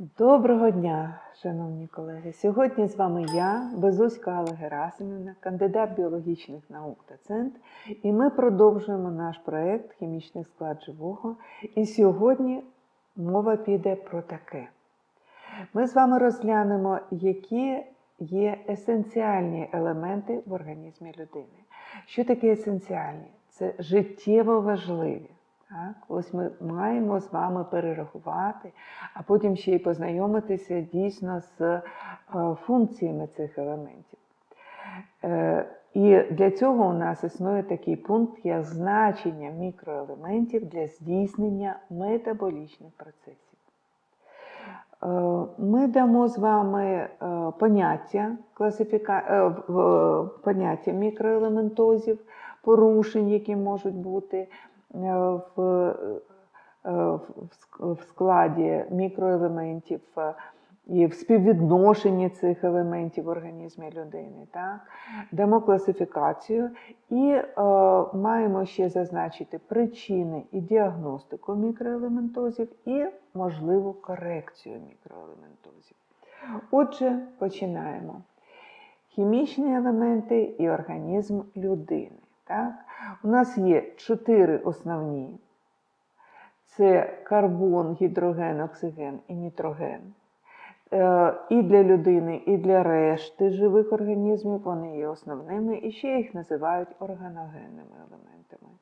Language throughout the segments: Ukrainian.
Доброго дня, шановні колеги! Сьогодні з вами я, Безуська Алла Герасимівна, кандидат біологічних наук та центр, і ми продовжуємо наш проєкт Хімічний склад живого. І сьогодні мова піде про таке. Ми з вами розглянемо, які є есенціальні елементи в організмі людини. Що таке есенціальні? Це життєво важливі. Так? Ось ми маємо з вами перерахувати, а потім ще й познайомитися дійсно з е, функціями цих елементів. Е, І для цього у нас існує такий пункт, як значення мікроелементів для здійснення метаболічних процесів. Е, Ми дамо з вами поняття, класифіка... поняття мікроелементозів, порушень, які можуть бути в, е, в складі мікроелементів е, і в співвідношенні цих елементів в організмі людини. Так? Дамо класифікацію і е, маємо ще зазначити причини і діагностику мікроелементозів і можливу корекцію мікроелементозів. Отже, починаємо. Хімічні елементи і організм людини. Так? У нас є чотири основні: це карбон, гідроген, оксиген і нітроген. Е, І для людини, і для решти живих організмів вони є основними, і ще їх називають органогенними елементами.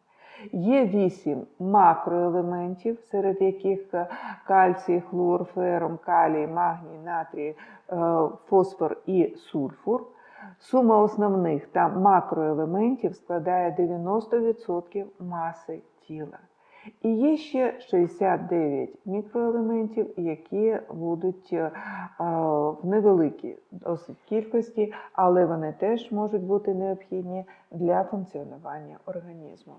Є вісім макроелементів, серед яких е, кальцій, хлор, ферум, калій, магній, натрій, е, фосфор і сульфур. Сума основних та макроелементів складає 90% маси тіла. І є ще 69 мікроелементів, які будуть е, в невеликій досить кількості, але вони теж можуть бути необхідні для функціонування організму.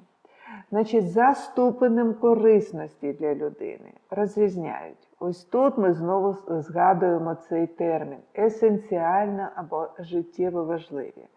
Значить, за ступенем корисності для людини розрізняють. Ось тут ми знову згадуємо цей термін есенціально або життєво важливі.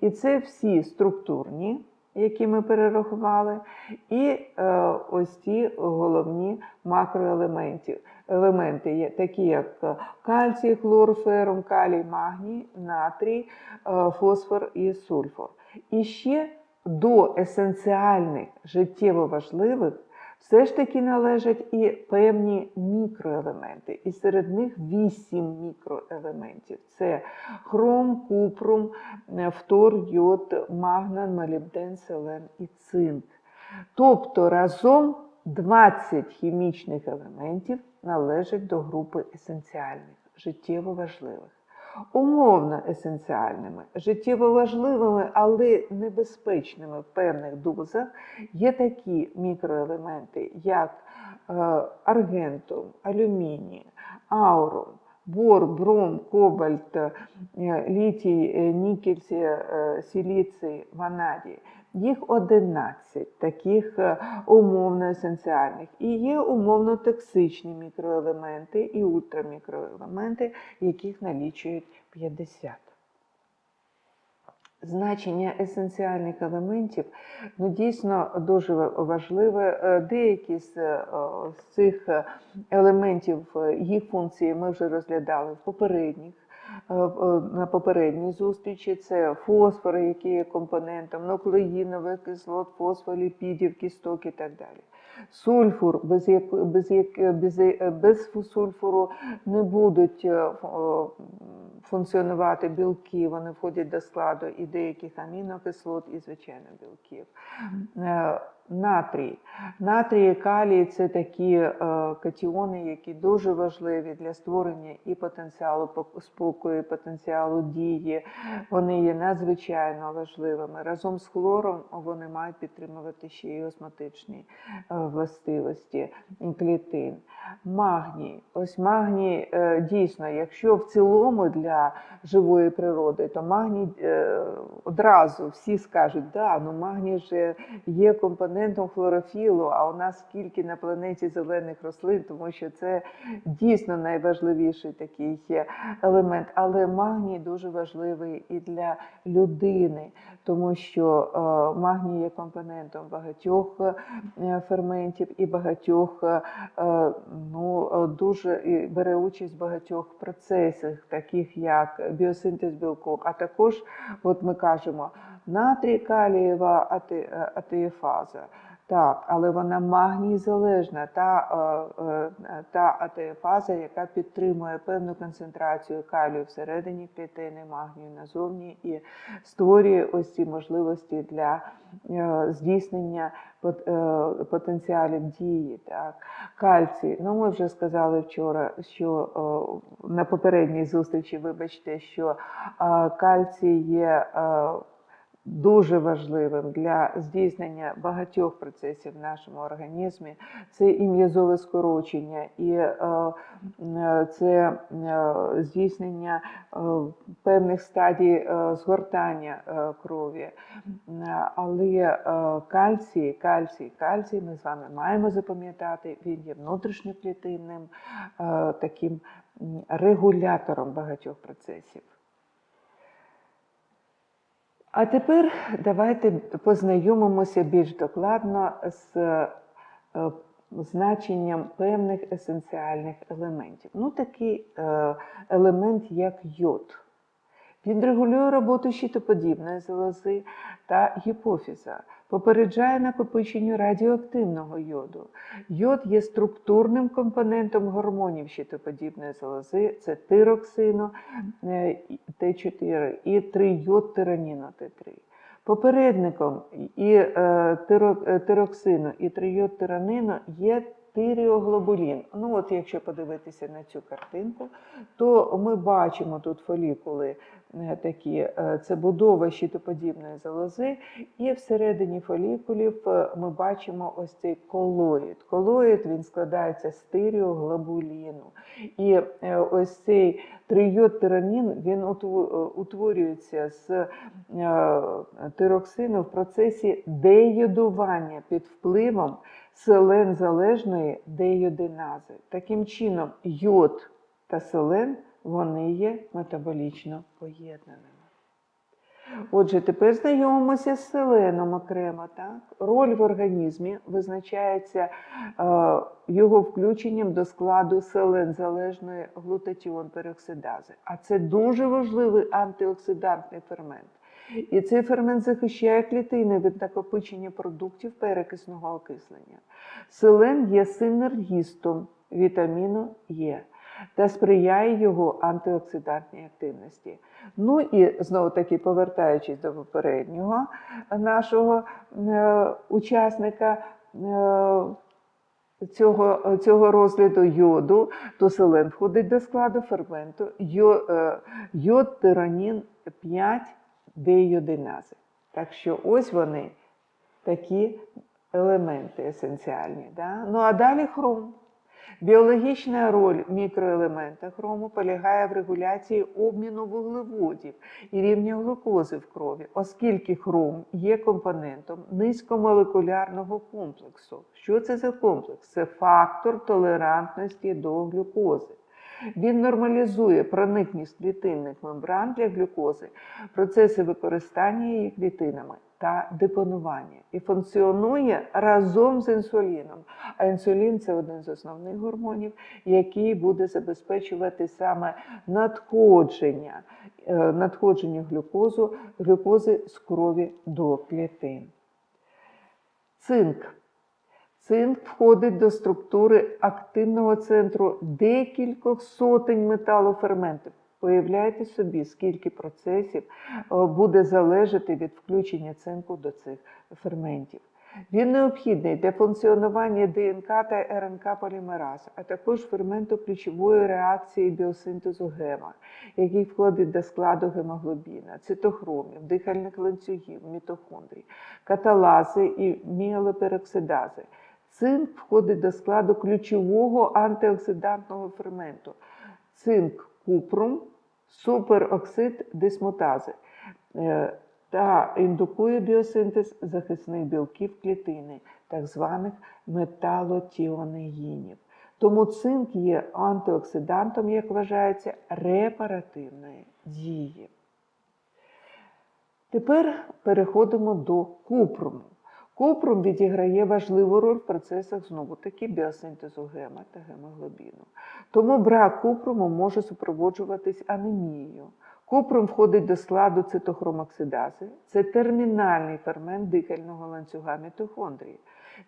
І це всі структурні, які ми перерахували, і е, ось ті головні макроелементи, елементи, такі як кальцій, хлор, ферум, калій, магній, натрій, е, фосфор і сульфур. І ще до есенціальних життєво важливих все ж таки належать і певні мікроелементи. І серед них вісім мікроелементів: це хром, купрум, фтор, йод, магнан, молібден, селен і цинк. Тобто разом 20 хімічних елементів належать до групи есенціальних, життєво важливих. Умовно есенціальними, життєво важливими, але небезпечними в певних дозах є такі мікроелементи, як е, аргентум, алюміній, аурум, бор, бром, кобальт, е, літій, нікельці, е, сіліцій, ванадій. Їх 11 таких е, умовно есенціальних. І є умовно токсичні мікроелементи і ультрамікроелементи, яких налічують 50. Значення есенціальних елементів ну, дійсно дуже важливе. Е, Деякі з, е, з цих елементів, їх функції ми вже розглядали в попередніх. Е, е, На попередній зустрічі це фосфори, які є компонентом нуклеїнових кислот, фосфоліпідів, кісток і так далі. Сульфур, без, як, без, як, без, е, без сульфуру не будуть функціонувати білки, вони входять до складу і деяких амінокислот, і звичайно білків. Натрій. Натрій і калій це такі е, катіони, які дуже важливі для створення і потенціалу спокою, і потенціалу дії. Вони є надзвичайно важливими. Разом з хлором вони мають підтримувати ще й осмотичні е, властивості клітин. Магній. Ось магній е, дійсно, якщо в цілому для живої природи, то магній е, одразу всі скажуть, да, ну магній же є компонент компонентом хлорофілу. А у нас скільки на планеті зелених рослин, тому що це дійсно найважливіший такий елемент. Але магній дуже важливий і для людини, тому що е, магній є компонентом багатьох е, ферментів і багатьох е, ну, дуже і бере участь в багатьох процесах, таких як біосинтез білку, а також, от ми кажемо, натрій калієва е, атеєфаза. Так, але вона магній залежна, та, е, е, та атеєфаза, яка підтримує певну концентрацію калію всередині клітини, магнію назовні і створює ось ці можливості для здійснення пот- потенціалів дії. Так. Кальцій, ну ми вже сказали вчора, що на попередній зустрічі, вибачте, що кальцій є. Дуже важливим для здійснення багатьох процесів в нашому організмі це і м'язове скорочення, і е, е, це е, здійснення певних стадій згортання крові. Але кальцій, кальцій, кальцій ми з вами маємо запам'ятати, він є внутрішньоклітинним таким регулятором багатьох процесів. А тепер давайте познайомимося більш докладно з е, значенням певних есенціальних елементів. Ну, такий е, елемент, як йод. Він регулює роботу щитоподібної залози та гіпофіза, попереджає накопиченню радіоактивного йоду. Йод є структурним компонентом гормонів щитоподібної залози, це тироксину е, Т4 і 3-йод тираніну Т3. Попередником і е, е, тироксину і 3-йод тиранину є тиріоглобулін. Ну, от якщо подивитися на цю картинку, то ми бачимо тут фолікули е, такі, е, це будова щитоподібної залози, і всередині фолікулів е, ми бачимо ось цей колоїд. Колоїд він складається з тиріоглобуліну. І ось цей трийод тиранін він утворюється з тироксину в процесі дейодування під впливом селен-залежної дейодинази. Таким чином, йод та селен вони є метаболічно поєднаними. Отже, тепер знайомимося з селеном окремо. Так? Роль в організмі визначається е, його включенням до складу селен-залежної глутатіон пероксидази. А це дуже важливий антиоксидантний фермент. І цей фермент захищає клітини від накопичення продуктів перекисного окислення. Селен є синергістом вітаміну Е та сприяє його антиоксидантній активності. Ну і знову таки, повертаючись до попереднього нашого е, учасника. е, Цього, цього розгляду йоду, то селен входить до складу ферменту йо, е, йод тиранін 5 дейодинази. Так що ось вони такі елементи есенціальні. Да? Ну а далі хром. Біологічна роль мікроелемента хрому полягає в регуляції обміну вуглеводів і рівня глюкози в крові, оскільки хром є компонентом низькомолекулярного комплексу. Що це за комплекс? Це фактор толерантності до глюкози. Він нормалізує проникність клітинних мембран для глюкози, процеси використання її клітинами та депонування і функціонує разом з інсуліном. А інсулін це один з основних гормонів, який буде забезпечувати саме надходження, е, надходження глюкозу, глюкози з крові до клітин. Цинк. Цинк входить до структури активного центру декількох сотень металоферментів. Уявляйте собі, скільки процесів е, буде залежати від включення цинку до цих ферментів. Він необхідний для функціонування ДНК та РНК полімераз, а також ферменту ключової реакції біосинтезу гема, який входить до складу гемоглобіна, цитохромів, дихальних ланцюгів, мітохондрій, каталази і міелопероксидази. Цинк входить до складу ключового антиоксидантного ферменту. Цинк купрум, супероксид дисмутази. Е, та індукує біосинтез захисних білків клітини, так званих металотіонеїнів. Тому цинк є антиоксидантом, як вважається, репаративної дії. Тепер переходимо до купруму. Купрум відіграє важливу роль в процесах знову таки біосинтезу гема та гемоглобіну. Тому брак купруму може супроводжуватись анемією. Купрум входить до складу цитохромоксидази. Це термінальний фермент дихального ланцюга мітохондрії,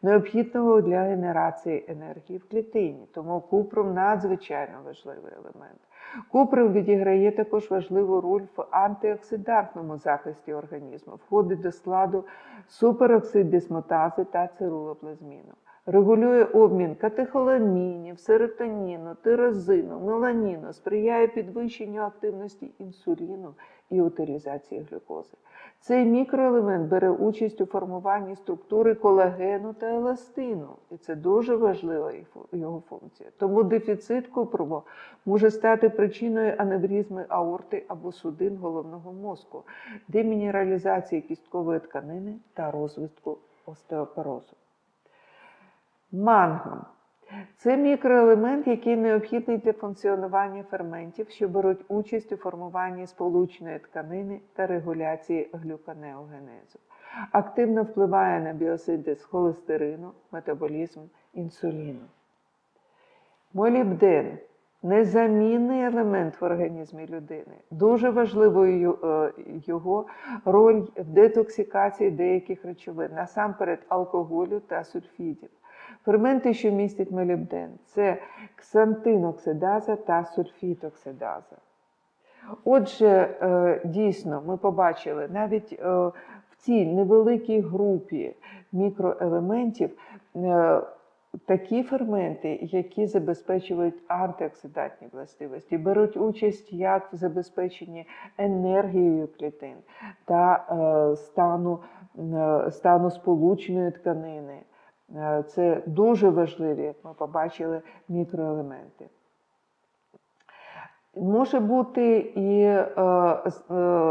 необхідного для генерації енергії в клітині. Тому купрум надзвичайно важливий елемент. Купрум відіграє також важливу роль в антиоксидантному захисті організму, входить до складу супероксидисмотази та цирулоплазміну. Регулює обмін катехоламінів, серотоніну, тирозину, меланіну, сприяє підвищенню активності інсуліну і утилізації глюкози. Цей мікроелемент бере участь у формуванні структури колагену та еластину, і це дуже важлива його функція. Тому дефіцит купруму може стати причиною аневризми аорти або судин головного мозку, демінералізації кісткової тканини та розвитку остеопорозу. Манган це мікроелемент, який необхідний для функціонування ферментів, що беруть участь у формуванні сполучної тканини та регуляції глюконеогенезу. Активно впливає на біосинтез холестерину, метаболізм інсуліну. Молібден незамінний елемент в організмі людини. Дуже важливою е, його роль в детоксикації деяких речовин, насамперед алкоголю та сульфідів. Ферменти, що містять молібден, це ксантиноксидаза та сульфітоксидаза. Отже, е, дійсно, ми побачили навіть е, в цій невеликій групі мікроелементів е, такі ферменти, які забезпечують антиоксидантні властивості, беруть участь як в забезпеченні енергією клітин та стану, стану сполучної тканини. Е, Це дуже важливі, як ми побачили, мікроелементи. Може бути і е,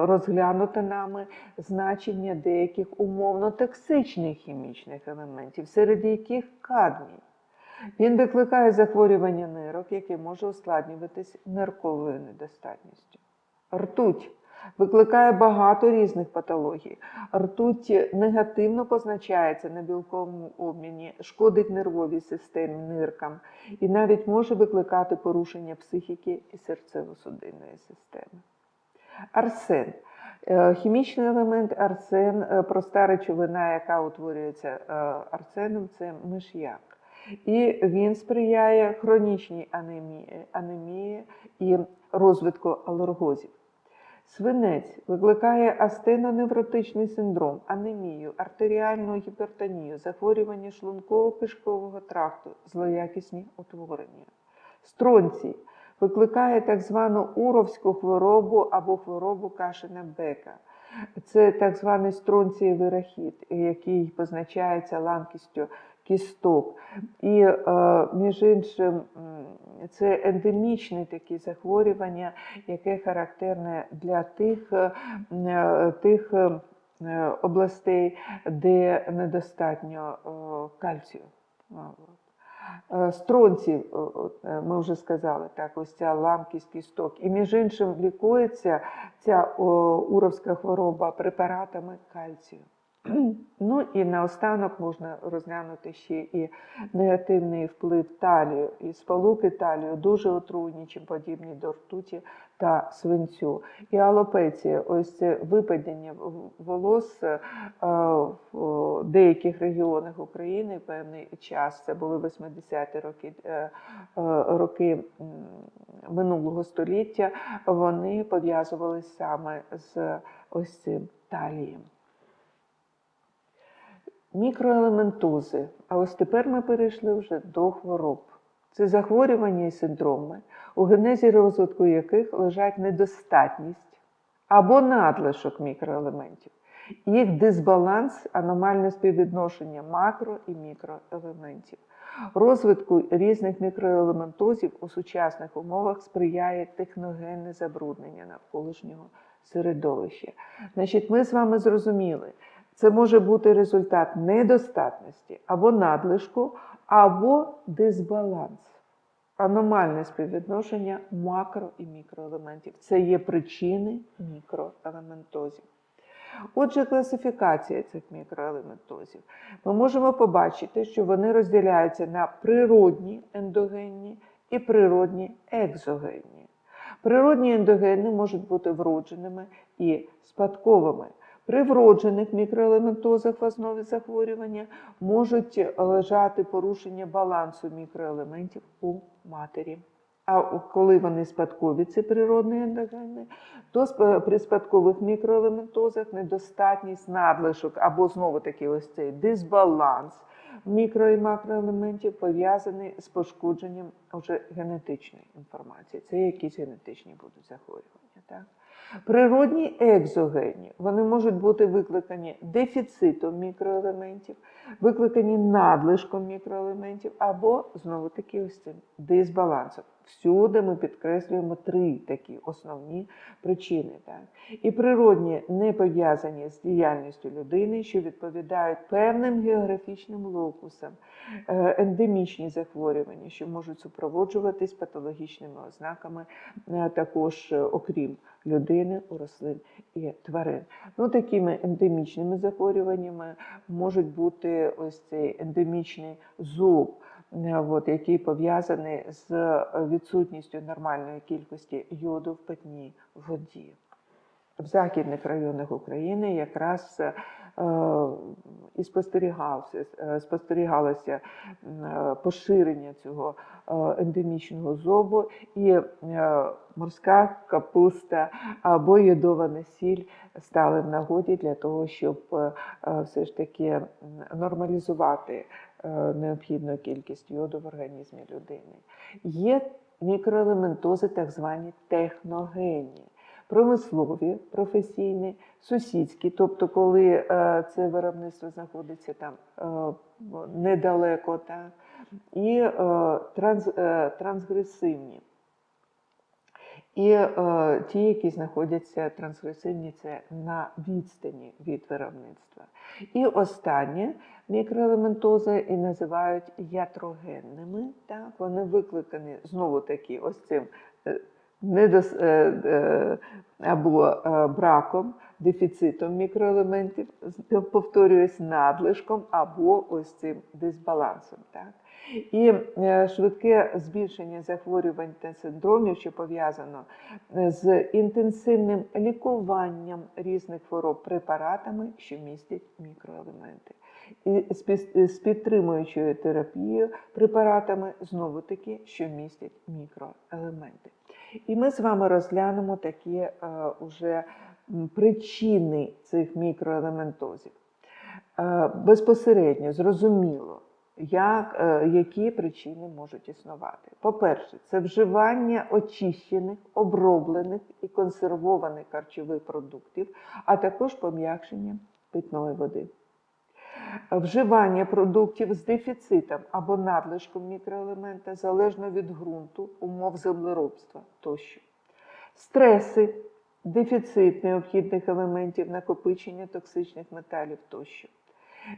розглянуто нами значення деяких умовно токсичних хімічних елементів, серед яких кадмій. Він викликає захворювання нирок, яке може ускладнюватись нирковою недостатністю. Ртуть викликає багато різних патологій. Ртуть негативно позначається на білковому обміні, шкодить нервовій системі, ниркам і навіть може викликати порушення психіки і серцево-судинної системи. Арсен. Е, хімічний елемент арсен, е, проста речовина, яка утворюється е, арсеном, це миш'як. І він сприяє хронічній анемії, анемії і розвитку алергозів. Свинець викликає астеноневротичний синдром, анемію, артеріальну гіпертонію, захворювання шлунково-кишкового тракту, злоякісні утворення. Стронцій викликає так звану уровську хворобу або хворобу кашина бека. Це так званий стронцієвий рахіт, який позначається ламкістю кісток. І, е, між іншим, це ендемічне такі захворювання, яке характерне для тих, е, тих е, областей, де недостатньо кальцію. Стронці, ми вже сказали, так, ось ця ламкість кісток. І між іншим лікується ця уровська хвороба препаратами кальцію. Ну і наостанок можна розглянути ще і негативний вплив талію. І сполуки талію дуже отруйні, чим подібні до ртуті та свинцю. І алопеція, ось це випадіння волос е, в деяких регіонах України певний час, це були 80-ті роки, е, е, роки минулого століття, вони пов'язувалися саме з ось цим талієм. Мікроелементози. А ось тепер ми перейшли вже до хвороб. Це захворювання і синдроми, у генезі розвитку яких лежать недостатність або надлишок мікроелементів, їх дисбаланс, аномальне співвідношення макро і мікроелементів. Розвитку різних мікроелементозів у сучасних умовах сприяє техногенне забруднення навколишнього середовище. Значить, ми з вами зрозуміли, це може бути результат недостатності або надлишку, або дисбаланс. Аномальне співвідношення макро і мікроелементів. Це є причини мікроелементозів. Отже, класифікація цих мікроелементозів. Ми можемо побачити, що вони розділяються на природні ендогенні і природні екзогенні. Природні ендогени можуть бути вродженими і спадковими. При вроджених мікроелементозах в основі захворювання можуть лежати порушення балансу мікроелементів у матері. А коли вони спадкові, це природні ендогени, то при спадкових мікроелементозах недостатність надлишок або знову таки ось цей дисбаланс мікро і макроелементів пов'язаний з пошкодженням вже генетичної інформації. Це якісь генетичні будуть захворювання. Так? Природні екзогені вони можуть бути викликані дефіцитом мікроелементів, викликані надлишком мікроелементів, або знову таки ось цим дисбалансом. Всюди ми підкреслюємо три такі основні причини. Так? І природні не пов'язані з діяльністю людини, що відповідають певним географічним локусам, Е, ендемічні захворювання, що можуть супроводжуватись патологічними ознаками, е, також е, окрім людини, у рослин і тварин. Ну, такими ендемічними захворюваннями можуть бути ось цей ендемічний зуб, от, який пов'язаний з відсутністю нормальної кількості йоду в питній воді. В західних районах України якраз е, і спостерігався, е, спостерігалося е, поширення цього е, ендемічного зобу, і е, морська капуста або йодована сіль стали в нагоді для того, щоб е, е, все ж таки нормалізувати е, необхідну кількість йоду в організмі людини. Є мікроелементози, так звані техногенні промислові, професійні, сусідські, тобто, коли е, це виробництво знаходиться там е, недалеко, так, і е, транс, трансгресивні. І е, ті, які знаходяться трансгресивні, це на відстані від виробництва. І останнє мікроелементози і називають ятрогенними. Так? Вони викликані знову таки ось цим недос, е, е, або е, браком, дефіцитом мікроелементів, повторююсь, надлишком або ось цим дисбалансом. Так? І швидке збільшення захворювань та синдромів, що пов'язано з інтенсивним лікуванням різних хвороб препаратами, що містять мікроелементи. З підтримуючою терапією препаратами знову таки, що містять мікроелементи. І ми з вами розглянемо такі е, уже причини цих мікроелементозів. Е, безпосередньо, зрозуміло, як, е, які причини можуть існувати. По-перше, це вживання очищених, оброблених і консервованих харчових продуктів, а також пом'якшення питної води. Вживання продуктів з дефіцитом або надлишком мікроелемента залежно від ґрунту, умов землеробства тощо. Стреси, дефіцит необхідних елементів, накопичення токсичних металів тощо.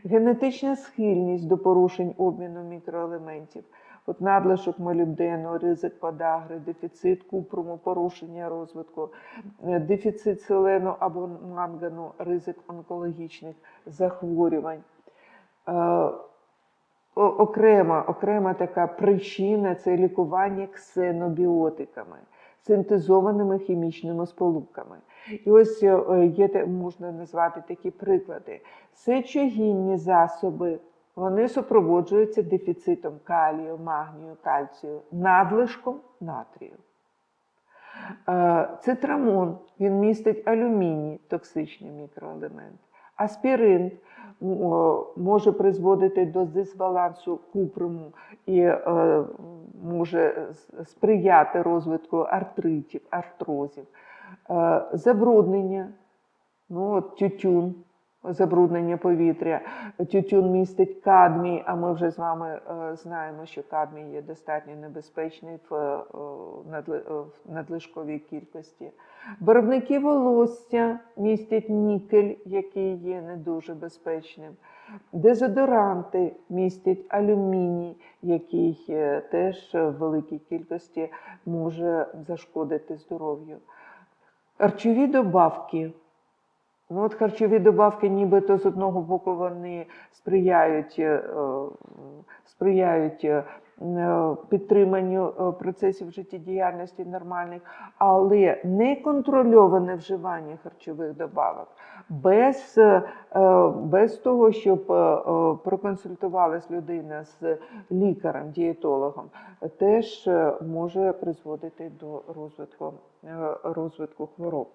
Генетична схильність до порушень обміну мікроелементів, от надлишок молібдену, ризик подагри, дефіцит купруму, порушення розвитку, е, дефіцит селену або мангану, ризик онкологічних захворювань. Е, Окрема, окрема така причина це лікування ксенобіотиками, синтезованими хімічними сполуками. І ось е, є, можна назвати такі приклади. Сечогінні засоби, вони супроводжуються дефіцитом калію, магнію, кальцію, надлишком натрію. Е, Цитрамон, він містить алюміній, токсичний мікроелемент. Аспірин може призводити до дисбалансу купруму і е, може сприяти розвитку артритів, артрозів. Е, забруднення, ну, тютюн забруднення повітря. Тютюн містить кадмій, а ми вже з вами е, знаємо, що кадмій є достатньо небезпечний в е, е, в надлишковій кількості. Барвники волосся містять нікель, який є не дуже безпечним. Дезодоранти містять алюміній, який теж в великій кількості може зашкодити здоров'ю. Харчові добавки. Ну, от харчові добавки, нібито з одного боку, вони сприяють, е, сприяють е, е, підтриманню процесів життєдіяльності нормальних, але неконтрольоване вживання харчових добавок без, без того, щоб проконсультувалась людина з лікарем, дієтологом, теж може призводити до розвитку, розвитку хвороб.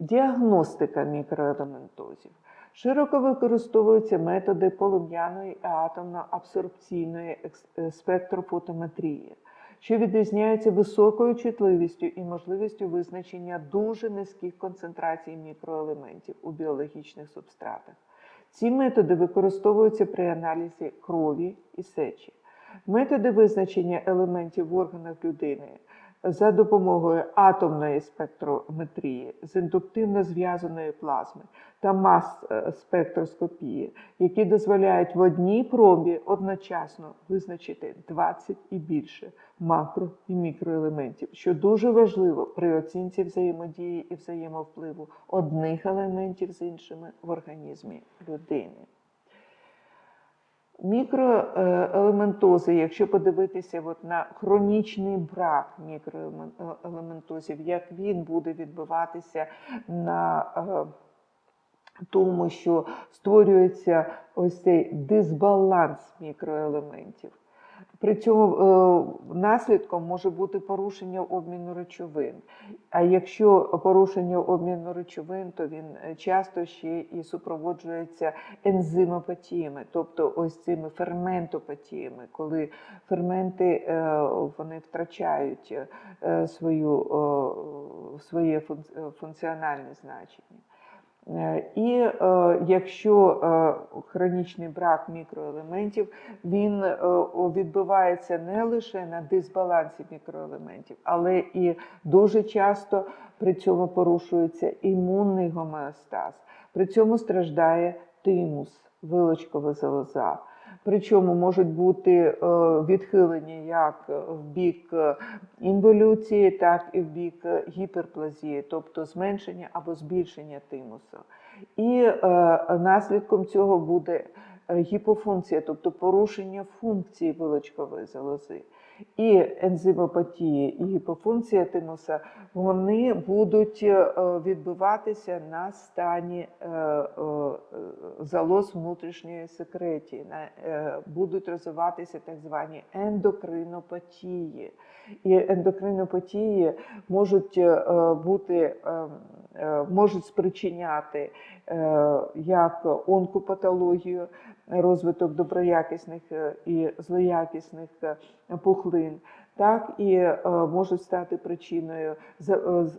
Діагностика мікроелементозів. Широко використовуються методи полум'яної і атомно-абсорбційної е, спектрофотометрії, що відрізняються високою чутливістю і можливістю визначення дуже низьких концентрацій мікроелементів у біологічних субстратах. Ці методи використовуються при аналізі крові і сечі. Методи визначення елементів в органах людини за допомогою атомної спектрометрії з індуктивно зв'язаної плазми та мас-спектроскопії, які дозволяють в одній пробі одночасно визначити 20 і більше макро і мікроелементів, що дуже важливо при оцінці взаємодії і взаємовпливу одних елементів з іншими в організмі людини. Мікроелементози, якщо подивитися от на хронічний брак мікроелементозів, як він буде відбуватися на е, тому, що створюється ось цей дисбаланс мікроелементів. При цьому е, наслідком може бути порушення обміну речовин. А якщо порушення обміну речовин, то він е, часто ще і супроводжується ензимопатіями, тобто ось цими ферментопатіями, коли ферменти е, вони втрачають свою, своє функціональне значення. Е, І е, якщо е, хронічний брак мікроелементів, він відбувається не лише на дисбалансі мікроелементів, але і дуже часто при цьому порушується імунний гомеостаз. При цьому страждає тимус, вилочкова залоза. Причому можуть бути відхилені як в бік е, інволюції, так і в бік е, гіперплазії, тобто зменшення або збільшення тимусу. І е, наслідком цього буде е, гіпофункція, тобто порушення функції вилочкової залози. І ензимопатії, і гіпофункція тимуса вони будуть е, відбиватися на стані е, е, залоз внутрішньої е, будуть розвиватися так звані ендокринопатії. І ендокринопатії можуть бути, можуть спричиняти як онкопатологію, розвиток доброякісних е, і злоякісних е, пухлин, так і е, можуть стати причиною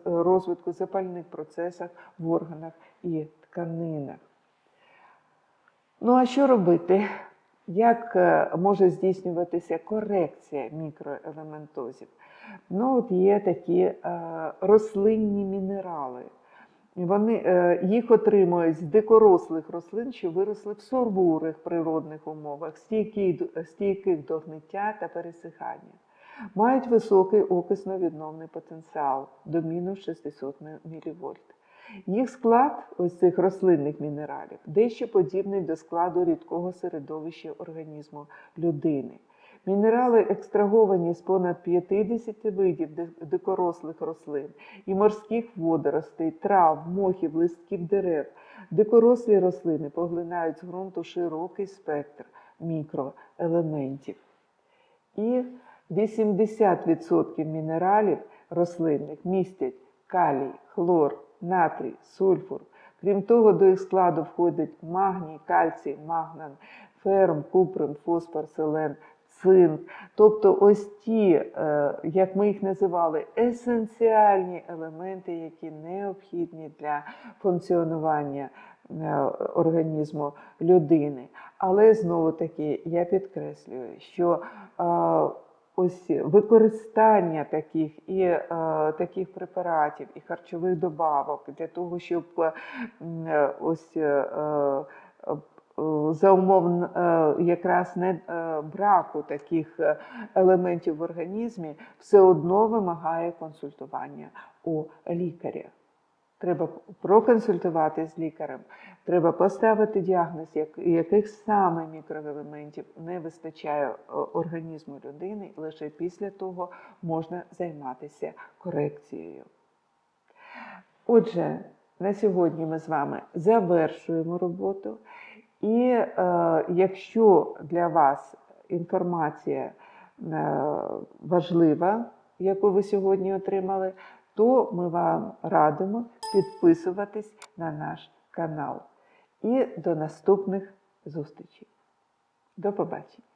розвитку запальних процесів в органах і тканинах. Ну а що робити? Як може здійснюватися корекція мікроелементозів? Ну, от є такі рослинні мінерали. Вони, е, їх отримують з дикорослих рослин, що виросли в сурбурих природних умовах, стійкі, стійких до гниття та пересихання. Мають високий окисно-відновний потенціал до мінус 600 мВ. Їх склад ось цих рослинних мінералів дещо подібний до складу рідкого середовища організму людини. Мінерали екстраговані з понад 50 видів дикорослих рослин і морських водоростей, трав, мохів, листків дерев. Дикорослі рослини поглинають з ґрунту широкий спектр мікроелементів. І 80% мінералів рослинних містять калій, хлор, натрій, сульфур. Крім того, до їх складу входять магній, кальцій, магнан, ферм, куприн, фосфор, селен, цинк. Тобто ось ті, е, як ми їх називали, есенціальні елементи, які необхідні для функціонування е, організму людини. Але знову таки я підкреслюю, що е, ось використання таких і е, таких препаратів і харчових добавок для того, щоб е, ось е, за умов е, якраз не е, браку таких е, елементів в організмі, все одно вимагає консультування у лікаря. Треба проконсультувати з лікарем, треба поставити діагноз, яких саме мікроелементів не вистачає організму людини, лише після того можна займатися корекцією. Отже, на сьогодні ми з вами завершуємо роботу. І е, якщо для вас інформація е, важлива, яку ви сьогодні отримали, то ми вам радимо підписуватись на наш канал. І до наступних зустрічей. До побачення!